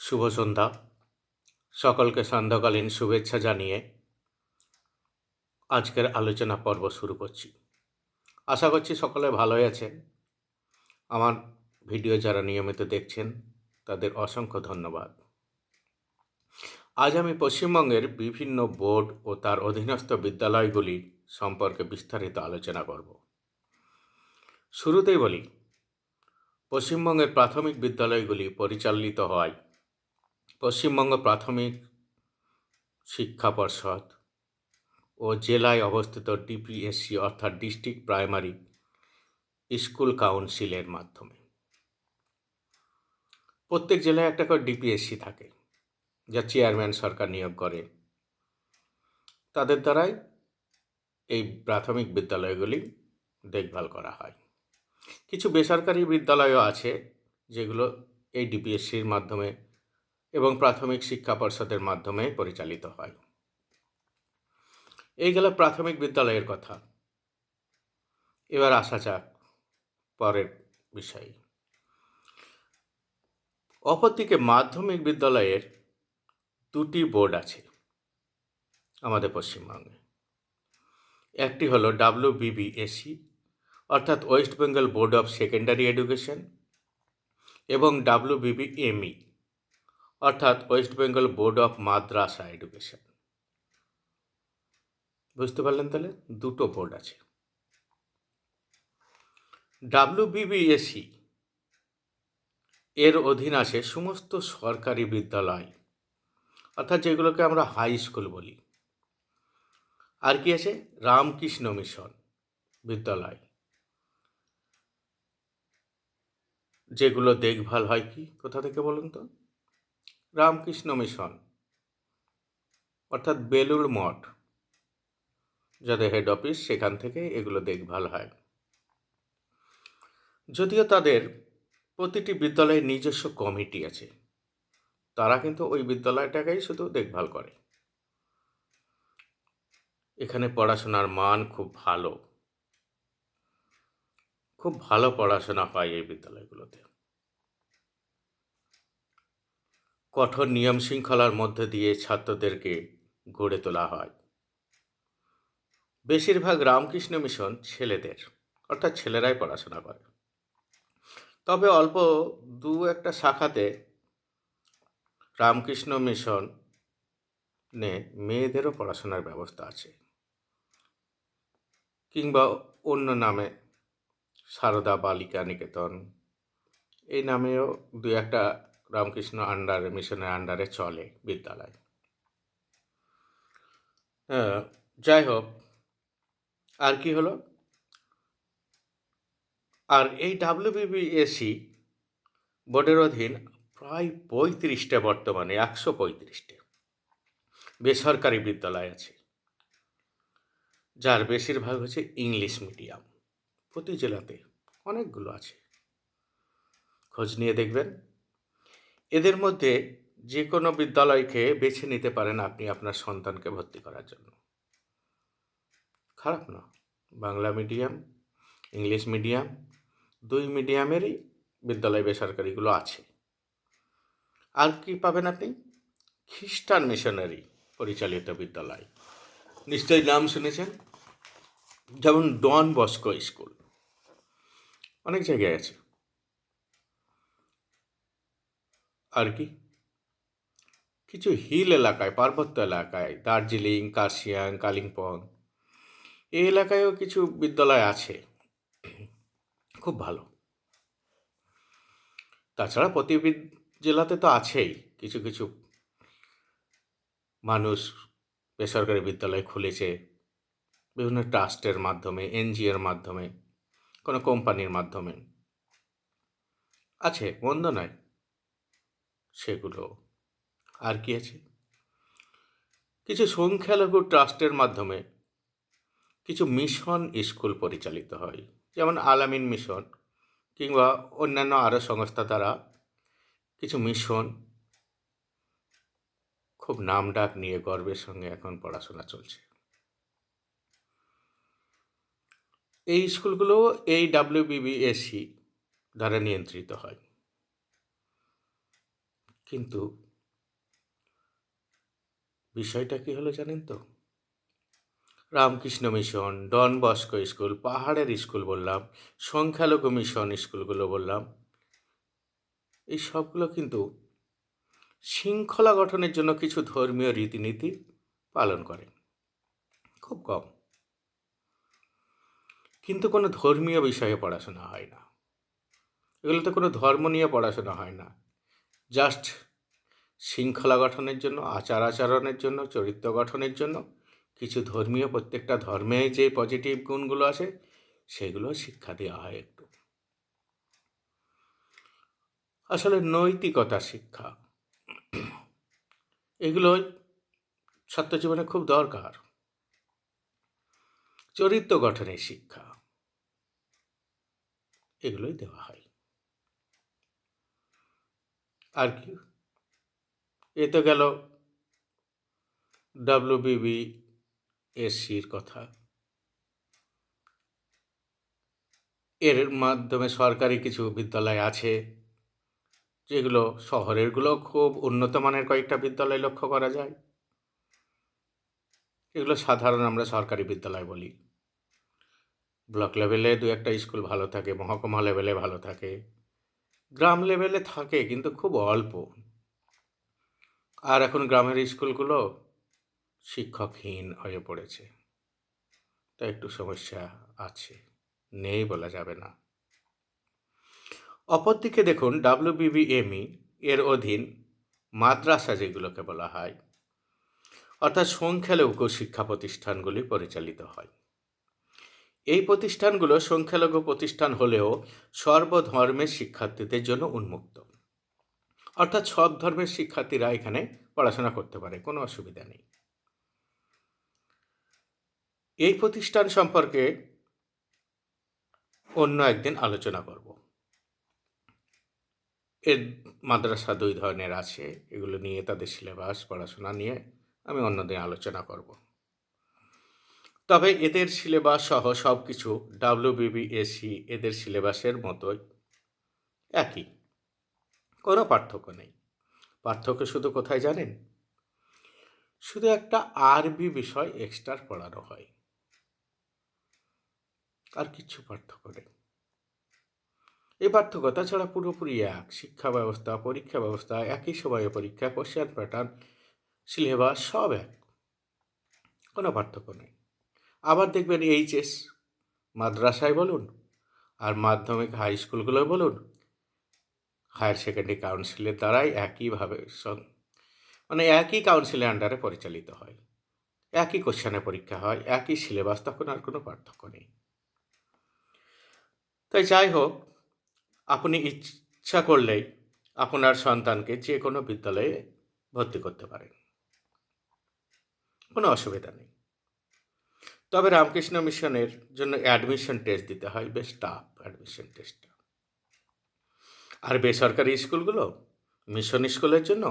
শুভ সন্ধ্যা। সকলকে সন্ধ্যাকালীন শুভেচ্ছা জানিয়ে আজকের আলোচনা পর্ব শুরু করছি। আশা করছি সকলে ভালোই আছেন। আমার ভিডিও যারা নিয়মিত দেখছেন, তাদের অসংখ্য ধন্যবাদ। আজ আমি পশ্চিমবঙ্গের বিভিন্ন বোর্ড ও তার অধীনস্থ বিদ্যালয়গুলি সম্পর্কে বিস্তারিত আলোচনা করব। শুরুতেই বলি, পশ্চিমবঙ্গের প্রাথমিক বিদ্যালয়গুলি পরিচালিত হয় পশ্চিমবঙ্গ প্রাথমিক শিক্ষা পর্ষদ ও জেলায় অবস্থিত ডিপিএসসি অর্থাৎ ডিস্ট্রিক্ট প্রাইমারি স্কুল কাউন্সিলের মাধ্যমে। প্রত্যেক জেলায় একটা করে ডিপিএসসি থাকে যা চেয়ারম্যান সরকার নিয়োগ করে। তাদের দ্বারাই এই প্রাথমিক বিদ্যালয়গুলি দেখভাল করা হয়। কিছু বেসরকারি বিদ্যালয়ও আছে যেগুলো এই ডিপিএসসির মাধ্যমে এবং প্রাথমিক শিক্ষা পর্ষদের মাধ্যমে পরিচালিত হয়। এই গেল প্রাথমিক বিদ্যালয়ের কথা। এবার আসা যাক পরের বিষয়ে। অপরদিকে মাধ্যমিক বিদ্যালয়ের দুটি বোর্ড আছে আমাদের পশ্চিমবঙ্গে। একটি হলো ডাব্লিউ বিবিএসি অর্থাৎ West Bengal board of secondary education, এবং ডাব্লিউ বিবিএমই অর্থাৎ West Bengal board of madrasah education. বুঝতে পারলেন তাহলে? দুটো বোর্ড আছে। ডাব্লিউ বিবিএসি এর অধীন আছে সমস্ত সরকারি বিদ্যালয়, অর্থাৎ যেগুলোকে আমরা হাই স্কুল বলি। আর কি আছে? রামকৃষ্ণ মিশন বিদ্যালয়। যেগুলো দেখভাল হয় কি? কোথা থেকে বলুন তো? রামকৃষ্ণ মিশন, অর্থাৎ বেলুড় মঠ, যাদের হেড অফিস সেখান থেকে এগুলো দেখভাল হয়। যদিও তাদের প্রতিটি বিদ্যালয়ের নিজস্ব কমিটি আছে, তারা কিন্তু ওই বিদ্যালয়টাকেই শুধু দেখভাল করে। এখানে পড়াশোনার মান খুব ভালো খুব ভালো পড়াশোনা হয় এই বিদ্যালয়গুলোতে। কঠোর নিয়ম শৃঙ্খলার মধ্যে দিয়ে ছাত্রদেরকে গড়ে তোলা হয়। বেশিরভাগ রামকৃষ্ণ মিশন ছেলেদের, অর্থাৎ ছেলেরাই পড়াশোনা করে। তবে অল্প দু একটা শাখাতে রামকৃষ্ণ মিশন নে মেয়েদেরও পড়াশোনার ব্যবস্থা আছে। কিংবা অন্য নামে সারদা বালিকা নিকেতন, এই নামেও দু একটা রামকৃষ্ণ আন্ডারে, মিশনের আন্ডারে চলে বিদ্যালয়। যাই হোক, আর কি হলো? আর এই ডাব্লিউবিবিএসি বোর্ডের অধীন প্রায় পঁয়ত্রিশটা, বর্তমানে একশো পঁয়ত্রিশটা বেসরকারি বিদ্যালয় আছে, যার বেশিরভাগ হচ্ছে ইংলিশ মিডিয়াম। প্রতি জেলাতে অনেকগুলো আছে। খোঁজ নিয়ে দেখবেন। এদের মধ্যে যে কোনো বিদ্যালয়কে বেছে নিতে পারেন আপনি আপনার সন্তানকে ভর্তি করার জন্য। খারাপ না। বাংলা মিডিয়াম, ইংলিশ মিডিয়াম, দুই মিডিয়ামেরই বিদ্যালয় বেসরকারিগুলো আছে। আর কি পাবেন আপনি? খ্রিস্টান মিশনারি পরিচালিত বিদ্যালয়। নিশ্চয়ই নাম শুনেছেন? যেমন ডন বস্কো স্কুল। অনেক জায়গায় আছে। আর কি? কিছু হিল এলাকায়, পার্বত্য এলাকায়, দার্জিলিং, কার্শিয়াং, কালিম্পং, এই এলাকায়ও কিছু বিদ্যালয় আছে। খুব ভালো। তাছাড়া প্রতি জেলাতে তো আছেই। কিছু কিছু মানুষ বেসরকারি বিদ্যালয় খুলেছে। বিভিন্ন ট্রাস্টের মাধ্যমে, এনজিওর মাধ্যমে, কোনো কোম্পানির মাধ্যমে। আছে মন্দ নয়। সেগুলো। আর কি আছে? কিছু সংখ্যালঘু ট্রাস্টের মাধ্যমে কিছু মিশন স্কুল পরিচালিত হয়। যেমন আলামিন মিশন কিংবা অন্যান্য আরও সংস্থা দ্বারা কিছু মিশন খুব নামডাক নিয়ে গর্বের সঙ্গে এখন পড়াশোনা চলছে। এই স্কুলগুলো এই ডাব্লিউবিবিএসসি দ্বারা নিয়ন্ত্রিত হয়। কিন্তু বিষয়টা কি হলো জানেন তো? Ramakrishna mission, Don Bosco school, পাহাড়ের স্কুল বললাম, সংখ্যালঘু মিশন স্কুলগুলো বললাম, এই সবগুলো কিন্তু শৃঙ্খলা গঠনের জন্য কিছু ধর্মীয় রীতিনীতি পালন করে। খুব কম। কিন্তু কোনো ধর্মীয় বিষয়ে পড়াশোনা হয় না। এগুলোতে কোনো ধর্ম নিয়ে পড়াশোনা হয় না। জাস্ট শৃঙ্খলা গঠনের জন্য, আচার আচরণের জন্য, চরিত্র গঠনের জন্য, কিছু ধর্মীয়, প্রত্যেকটা ধর্মে যে পজিটিভ গুণগুলো আছে, সেগুলো শিক্ষা দেওয়া হয় একটু। আসলে নৈতিকতা শিক্ষা, এগুলো ছাত্র জীবনে খুব দরকার। চরিত্র গঠনের শিক্ষা, এগুলোই দেওয়া হয়। আর কি এ তো গেল ডাব্লিউবিবি এসির কথা। এর মাধ্যমে সরকারি কিছু বিদ্যালয় আছে, যেগুলো শহরেরগুলো খুব উন্নত মানের কয়েকটা বিদ্যালয় লক্ষ্য করা যায়। এগুলো সাধারণ আমরা সরকারি বিদ্যালয় বলি। ব্লক লেভেলে দু একটা স্কুল ভালো থাকে, মহকুমা লেভেলে ভালো থাকে। গ্রাম লেভেলে থাকে, কিন্তু খুব অল্প। আর এখন গ্রামের স্কুলগুলো শিক্ষকহীন হয়ে পড়েছে। তা একটু সমস্যা আছে। নেই বলা যাবে না। অপরদিকে দেখুন, ডাব্লিউবিবিএমই এর অধীন মাদ্রাসা যেগুলোকে বলা হয়, অর্থাৎ সংখ্যালঘু শিক্ষা প্রতিষ্ঠানগুলি পরিচালিত হয়। এই প্রতিষ্ঠানগুলো সংখ্যালঘু প্রতিষ্ঠান হলেও সর্বধর্মের শিক্ষার্থীদের জন্য উন্মুক্ত। অর্থাৎ সব ধর্মের শিক্ষার্থীরা এখানে পড়াশোনা করতে পারে, কোনো অসুবিধা নেই। এই প্রতিষ্ঠান সম্পর্কে অন্য একদিন আলোচনা করব। এর মাদ্রাসা দুই ধরনের আছে, এগুলো নিয়ে তাদের সিলেবাস, পড়াশোনা নিয়ে আমি অন্যদিন আলোচনা করব। তবে এদের সিলেবাস সহ সব কিছু ডাব্লিউবিবিএসি এদের সিলেবাসের মতোই একই। কোনো পার্থক্য নেই। পার্থক্য শুধু কোথায় জানেন? শুধু একটা আরবি বিষয় এক্সট্রা পড়ানো হয়। আর কিছু পার্থক্য নেই। এই পার্থক্য তাছাড়া পুরোপুরি এক। শিক্ষা ব্যবস্থা, পরীক্ষা ব্যবস্থা, একই সময়ে পরীক্ষা কোশ্চেন প্যাটার্ন সিলেবাস সব এক। কোনো পার্থক্য নেই। আবার দেখবেন এইচএস। মাদ্রাসায় বলুন আর মাধ্যমিক হাই স্কুলগুলোয় বলুন হায়ার সেকেন্ডারি কাউন্সিলের দ্বারাই একইভাবে মানে একই কাউন্সিলের আন্ডারে পরিচালিত হয়। একই কোশ্চেনে পরীক্ষা হয়, একই সিলেবাস তখন আর কোনো পার্থক্য নেই। তাই যাই হোক, আপনি ইচ্ছা করলেই আপনার সন্তানকে যে কোনো বিদ্যালয়ে ভর্তি করতে পারেন। কোনো অসুবিধা নেই। তবে রামকৃষ্ণ মিশনের জন্য অ্যাডমিশন টেস্ট দিতে হয়, বেশ টাফ অ্যাডমিশন টেস্টটা আর বেসরকারি স্কুলগুলো মিশন স্কুলের জন্য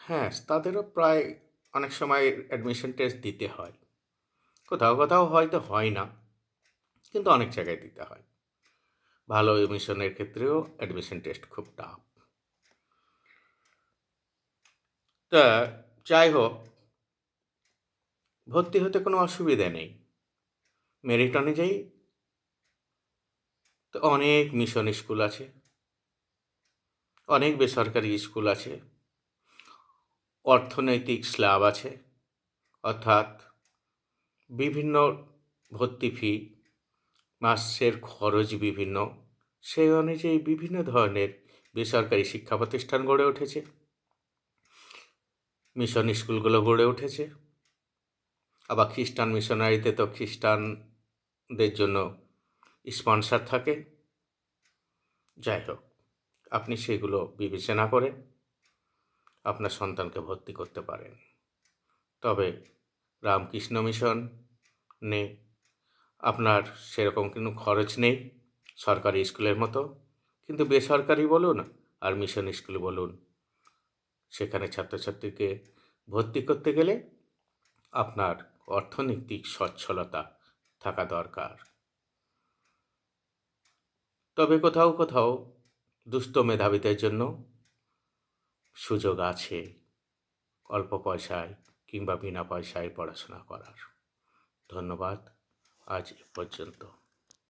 হ্যাঁ তাদেরও প্রায় অনেক সময় অ্যাডমিশন টেস্ট দিতে হয়। কোথাও কোথাও হয়তো হয় না, কিন্তু অনেক জায়গায় দিতে হয়। ভালো মিশনের ক্ষেত্রেও অ্যাডমিশন টেস্ট খুব টাফ তা, যাই হোক ভর্তি হতে কোনো অসুবিধা নেই। মেরিট অনুযায়ী তো অনেক মিশন স্কুল আছে। অনেক বেসরকারি স্কুল আছে। অর্থনৈতিক স্ল্যাব আছে। অর্থাৎ বিভিন্ন ভর্তি ফি মাসের খরচ বিভিন্ন, সেই অনুযায়ী বিভিন্ন ধরনের বেসরকারি শিক্ষা প্রতিষ্ঠান গড়ে উঠেছে। মিশন স্কুলগুলো গড়ে উঠেছে। আবার খ্রিস্টান মিশনারিতে তো খ্রিস্টানদের জন্য স্পন্সার থাকে। যাই হোক, আপনি সেগুলো বিবেচনা করে আপনার সন্তানকে ভর্তি করতে পারেন। তবে রামকৃষ্ণ মিশন নেই আপনার সেরকম কোনো খরচ নেই, সরকারি স্কুলের মতো। কিন্তু বেসরকারি বলুন আর মিশন স্কুল বলুন, সেখানে ছাত্রছাত্রীকে ভর্তি করতে গেলে আপনার অর্থনৈতিক সচ্ছলতা থাকা দরকার। তবে কোথাও কোথাও দুস্থ মেধাবীদের জন্য সুযোগ আছে অল্প পয়সায় কিংবা বিনা পয়সায় পড়াশোনা করার। ধন্যবাদ, আজ এ পর্যন্ত।